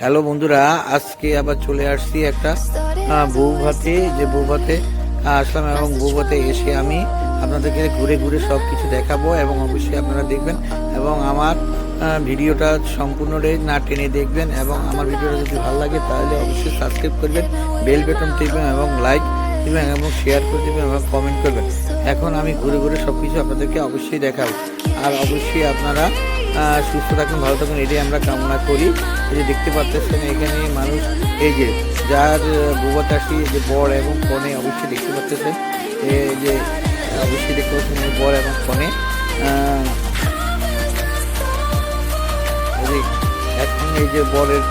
Hello বন্ধুরা, আজকে আবার চলে আসছি একটা বউ ভাতে যে বউ ভাতে আসলাম এবং বউ ভাতে এসে আমি আপনাদেরকে ঘুরে ঘুরে সব কিছু দেখাবো এবং অবশ্যই আপনারা দেখবেন এবং আমার ভিডিওটা সম্পূর্ণ না টেনে দেখবেন এবং আমার ভিডিওটা যদি ভালো লাগে তাহলে অবশ্যই সাবস্ক্রাইব করবেন, বেল বেটন টিপবেন এবং লাইক দিবেন এবং শেয়ার করে দেবেন এবং কমেন্ট করবেন। এখন আমি ঘুরে ঘুরে সব কিছু আপনাদেরকে অবশ্যই দেখাবো। আর অবশ্যই আপনারা সুস্থ থাকুন, ভালো থাকুন, এটাই আমরা কামনা করি। যে দেখতে পাচ্ছেন, এখানে মানুষ, এই যে যার বুবাতাসি যে বর এবং কনে অবশ্যই দেখতে পাচ্ছেন। এই যে, অবশ্যই দেখতে পাচ্ছেন বর এবং কনে। এখন এই যে বরের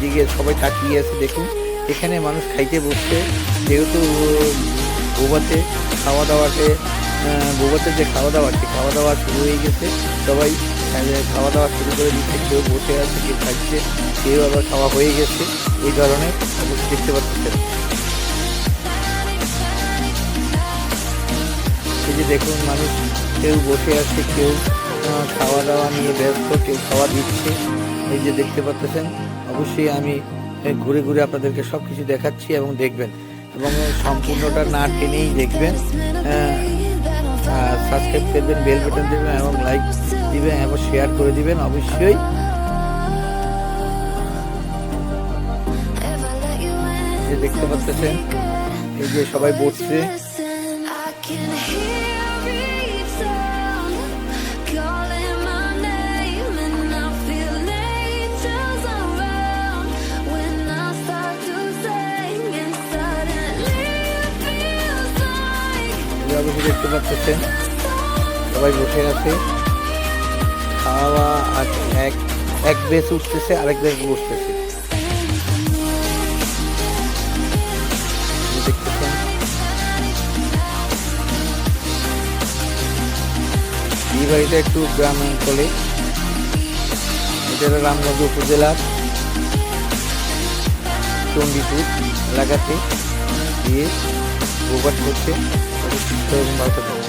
দিকে সবাই তাকিয়ে আছে, দেখুন। এখানে মানুষ খাইতে বসছে, যেহেতু বোবাতে খাওয়া দাওয়াতে বোবাতে যে খাওয়া দাওয়া আছে, খাওয়া দাওয়া শুরু হয়ে গেছে, সবাই খাওয়া দাওয়া শুরু করে দিচ্ছে, কেউ বসে আছে, কেউ খাচ্ছে, কেউ আবার খাওয়া হয়ে গেছে, এই অবশ্যই দেখতে পাচ্ছেন। এই যে দেখুন, মানুষ কেউ বসে আছে, কেউ খাওয়া দাওয়া নিয়ে ব্যস্ত, কেউ খাওয়া দিচ্ছে, এই যে দেখতে পাচ্ছেন, অবশ্যই আমি ঘুরে ঘুরে আপনাদেরকে সব কিছু দেখাচ্ছি এবং দেখবেন। এবং সম্পূর্ণটা না টেনেই দেখবেন। সাবস্ক্রাইব করবেন বেল বাটন দেবেন এবং লাইক দিবেন এবং শেয়ার করে দিবেন অবশ্যই। দেখতে পাচ্ছেন, এই যে সবাই বসছে। দেখতে পাচ্ছেন। সবাই বসে আছে। খাওয়া আর এক এক বেশ উঠতেছে, আরেক বেশ বসতেছে। দেখতেছেন এই বাড়িটা একটু গ্রাম অঞ্চলে। এটা রামগঞ্জ উপজেলার চণ্ডীপুর এলাকাতে। গিয়ে গোবার করছে। সুস্থ এবং ভালো থাকবে